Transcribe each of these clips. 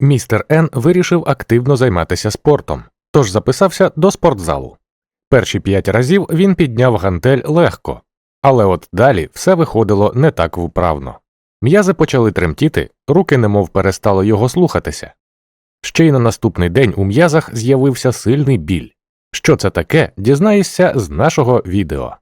Містер Н вирішив активно займатися спортом, тож записався до спортзалу. Перші п'ять разів він підняв гантель легко, але от далі все виходило не так вправно. М'язи почали тремтіти, руки немов перестали його слухатися. Ще й на наступний день у м'язах з'явився сильний біль. Що це таке, дізнаєшся з нашого відео.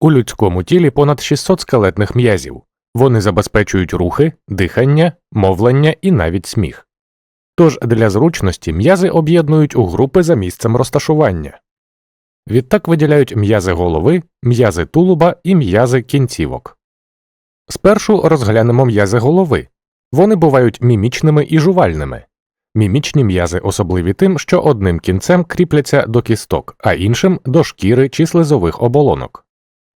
У людському тілі понад 600 скелетних м'язів. Вони забезпечують рухи, дихання, мовлення і навіть сміх. Тож для зручності м'язи об'єднують у групи за місцем розташування. Відтак виділяють м'язи голови, м'язи тулуба і м'язи кінцівок. Спершу розглянемо м'язи голови. Вони бувають мімічними і жувальними. Мімічні м'язи особливі тим, що одним кінцем кріпляться до кісток, а іншим до шкіри чи слизових оболонок.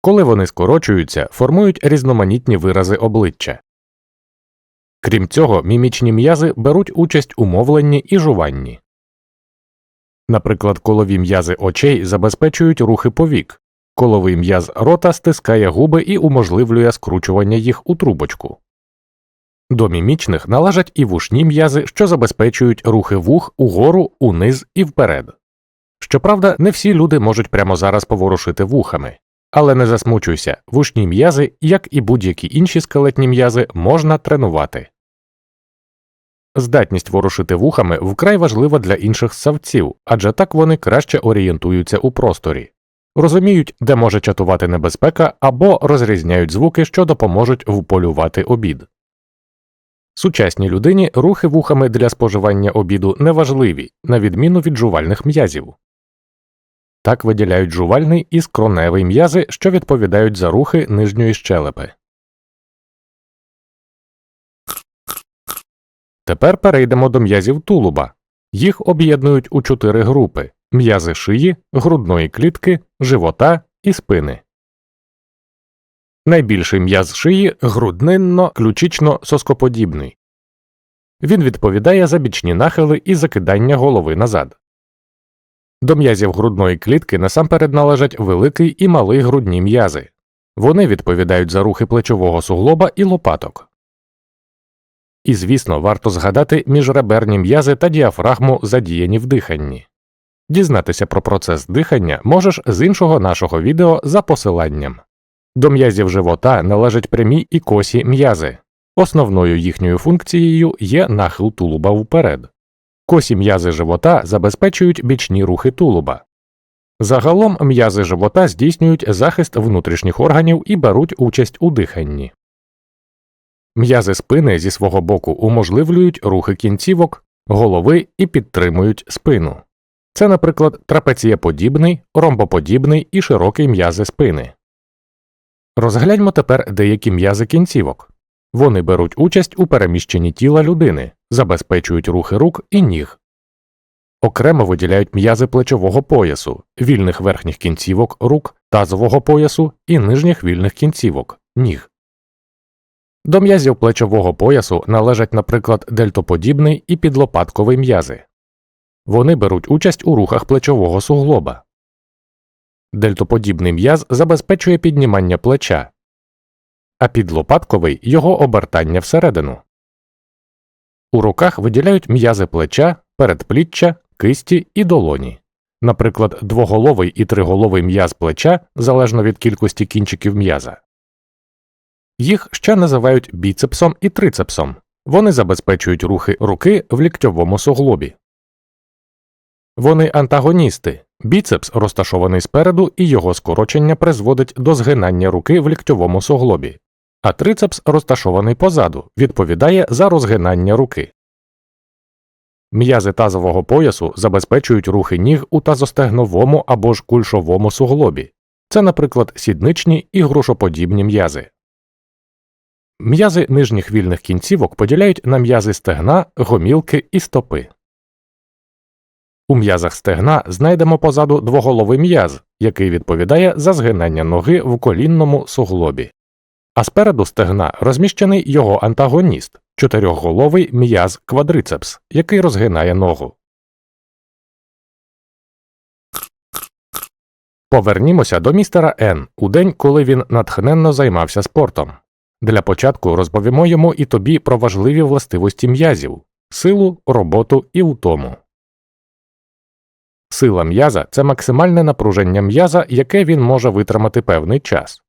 Коли вони скорочуються, формують різноманітні вирази обличчя. Крім цього, мімічні м'язи беруть участь у мовленні і жуванні. Наприклад, колові м'язи очей забезпечують рухи повік, коловий м'яз рота стискає губи і уможливлює скручування їх у трубочку. До мімічних належать і вушні м'язи, що забезпечують рухи вух угору, униз і вперед. Щоправда, не всі люди можуть прямо зараз поворушити вухами. Але не засмучуйся, вушні м'язи, як і будь-які інші скелетні м'язи, можна тренувати. Здатність ворушити вухами вкрай важлива для інших ссавців, адже так вони краще орієнтуються у просторі, розуміють, де може чатувати небезпека або розрізняють звуки, що допоможуть вполювати обід. Сучасній людині рухи вухами для споживання обіду неважливі, на відміну від жувальних м'язів. Так виділяють жувальний і скроневий м'язи, що відповідають за рухи нижньої щелепи. Тепер перейдемо до м'язів тулуба. Їх об'єднують у чотири групи м'язи шиї, грудної клітки, живота і спини. Найбільший м'яз шиї груднинно ключично соскоподібний. Він відповідає за бічні нахили і закидання голови назад. До м'язів грудної клітки насамперед належать великий і малий грудні м'язи. Вони відповідають за рухи плечового суглоба і лопаток. І, звісно, варто згадати міжреберні м'язи та діафрагму, задіяні в диханні. Дізнатися про процес дихання можеш з іншого нашого відео за посиланням. До м'язів живота належать прямі і косі м'язи. Основною їхньою функцією є нахил тулуба вперед. Косі м'язи живота забезпечують бічні рухи тулуба. Загалом м'язи живота здійснюють захист внутрішніх органів і беруть участь у диханні. М'язи спини зі свого боку уможливлюють рухи кінцівок, голови і підтримують спину. Це, наприклад, трапецієподібний, ромбоподібний і широкий м'язи спини. Розгляньмо тепер деякі м'язи кінцівок. Вони беруть участь у переміщенні тіла людини, забезпечують рухи рук і ніг. Окремо виділяють м'язи плечового поясу, вільних верхніх кінцівок рук, тазового поясу і нижніх вільних кінцівок ніг. До м'язів плечового поясу належать, наприклад, дельтоподібний і підлопатковий м'язи. Вони беруть участь у рухах плечового суглоба. Дельтоподібний м'яз забезпечує піднімання плеча, а підлопатковий його обертання всередину. У руках виділяють м'язи плеча, передпліччя, кисті і долоні. Наприклад, двоголовий і триголовий м'яз плеча залежно від кількості кінчиків м'яза. Їх ще називають біцепсом і трицепсом. Вони забезпечують рухи руки в ліктьовому суглобі. Вони антагоністи. Біцепс розташований спереду, і його скорочення призводить до згинання руки в ліктьовому суглобі, а трицепс розташований позаду, відповідає за розгинання руки. М'язи тазового поясу забезпечують рухи ніг у тазостегновому або ж кульшовому суглобі. Це, наприклад, сідничні і грушоподібні м'язи. М'язи нижніх вільних кінцівок поділяють на м'язи стегна, гомілки і стопи. У м'язах стегна знайдемо позаду двоголовий м'яз, який відповідає за згинання ноги в колінному суглобі. А спереду стегна розміщений його антагоніст чотирьохголовий м'яз квадрицепс, який розгинає ногу. Повернімося до містера Н у день, коли він натхненно займався спортом. Для початку розповімо йому і тобі про важливі властивості м'язів силу, роботу і втому. Сила м'яза це максимальне напруження м'яза, яке він може витримати певний час.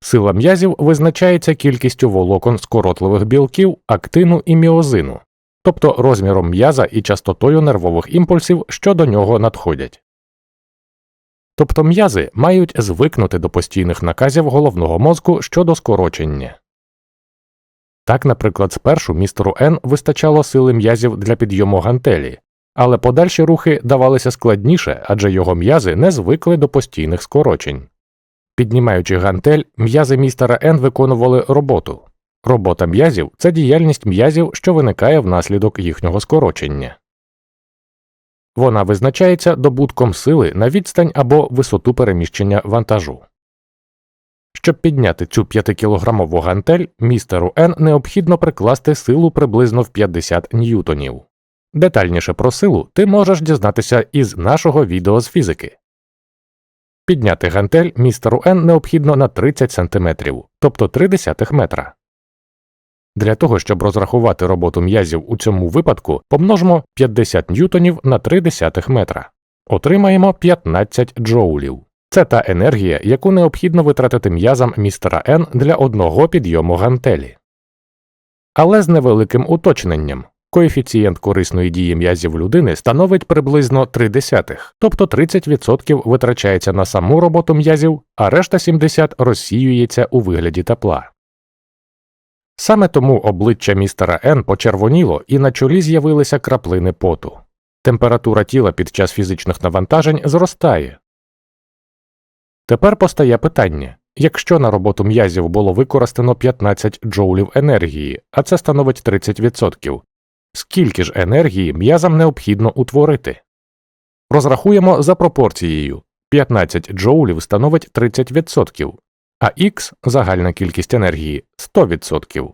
Сила м'язів визначається кількістю волокон скоротливих білків, актину і міозину, тобто розміром м'яза і частотою нервових імпульсів, що до нього надходять. Тобто м'язи мають звикнути до постійних наказів головного мозку щодо скорочення. Так, наприклад, спершу містеру Н вистачало сили м'язів для підйому гантелі, але подальші рухи давалися складніше, адже його м'язи не звикли до постійних скорочень. Піднімаючи гантель, м'язи містера Н виконували роботу. Робота м'язів це діяльність м'язів, що виникає внаслідок їхнього скорочення. Вона визначається добутком сили на відстань або висоту переміщення вантажу. Щоб підняти цю 5-кілограмову гантель, містеру Н необхідно прикласти силу приблизно в 50 ньютонів. Детальніше про силу ти можеш дізнатися із нашого відео з фізики. Підняти гантель містеру Н необхідно на 30 см, тобто 0,3 метра. Для того, щоб розрахувати роботу м'язів у цьому випадку, помножимо 50 ньютонів на 0,3 метра. Отримаємо 15 джоулів. Це та енергія, яку необхідно витратити м'язам містера Н для одного підйому гантелі. Але з невеликим уточненням. Коефіцієнт корисної дії м'язів людини становить приблизно 0,3, тобто 30% витрачається на саму роботу м'язів, а решта 70% розсіюється у вигляді тепла. Саме тому обличчя містера Н почервоніло і на чолі з'явилися краплини поту. Температура тіла під час фізичних навантажень зростає. Тепер постає питання якщо на роботу м'язів було використано 15 джоулів енергії, а це становить 30%, скільки ж енергії м'язам необхідно утворити? Розрахуємо за пропорцією 15 джоулів становить 30%, а Х загальна кількість енергії 100%.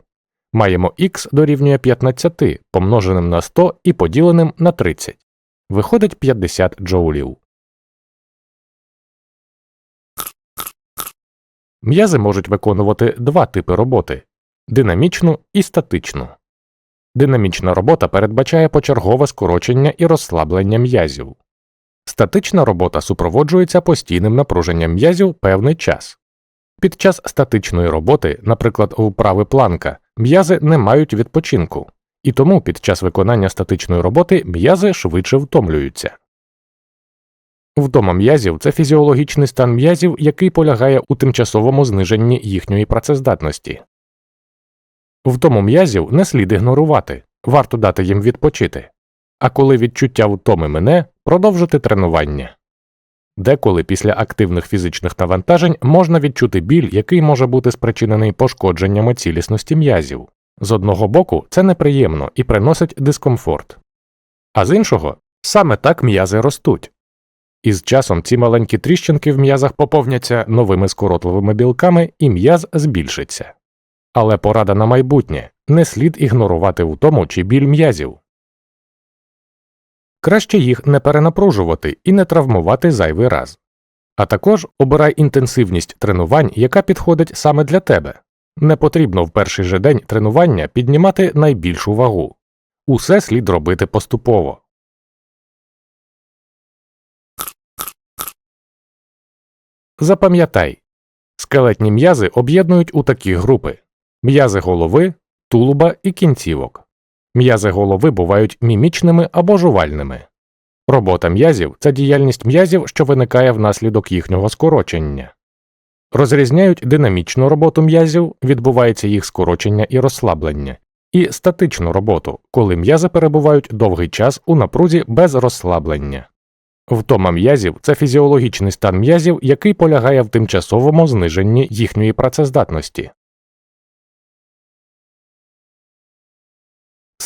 Маємо Х дорівнює 15 помноженим на 100 і поділеним на 30. Виходить 50 джоулів. М'язи можуть виконувати два типи роботи динамічну і статичну. Динамічна робота передбачає почергове скорочення і розслаблення м'язів. Статична робота супроводжується постійним напруженням м'язів певний час. Під час статичної роботи, наприклад, вправи планка, м'язи не мають відпочинку, і тому під час виконання статичної роботи м'язи швидше втомлюються. Втома м'язів це фізіологічний стан м'язів, який полягає у тимчасовому зниженні їхньої працездатності. Втому м'язів не слід ігнорувати, варто дати їм відпочити, а коли відчуття втоми мине, продовжити тренування. Деколи після активних фізичних навантажень можна відчути біль, який може бути спричинений пошкодженнями цілісності м'язів. З одного боку, це неприємно і приносить дискомфорт, а з іншого, саме так м'язи ростуть. Із часом ці маленькі тріщинки в м'язах поповняться новими скоротливими білками і м'яз збільшиться. Але порада на майбутнє не слід ігнорувати втому чи біль м'язів. Краще їх не перенапружувати і не травмувати зайвий раз. А також обирай інтенсивність тренувань, яка підходить саме для тебе. Не потрібно в перший же день тренування піднімати найбільшу вагу. Усе слід робити поступово. Запам'ятай скелетні м'язи об'єднують у такі групи м'язи голови, тулуба і кінцівок. М'язи голови бувають мімічними або жувальними. Робота м'язів це діяльність м'язів, що виникає внаслідок їхнього скорочення. Розрізняють динамічну роботу м'язів, відбувається їх скорочення і розслаблення, і статичну роботу, коли м'язи перебувають довгий час у напрузі без розслаблення. Втома м'язів це фізіологічний стан м'язів, який полягає в тимчасовому зниженні їхньої працездатності.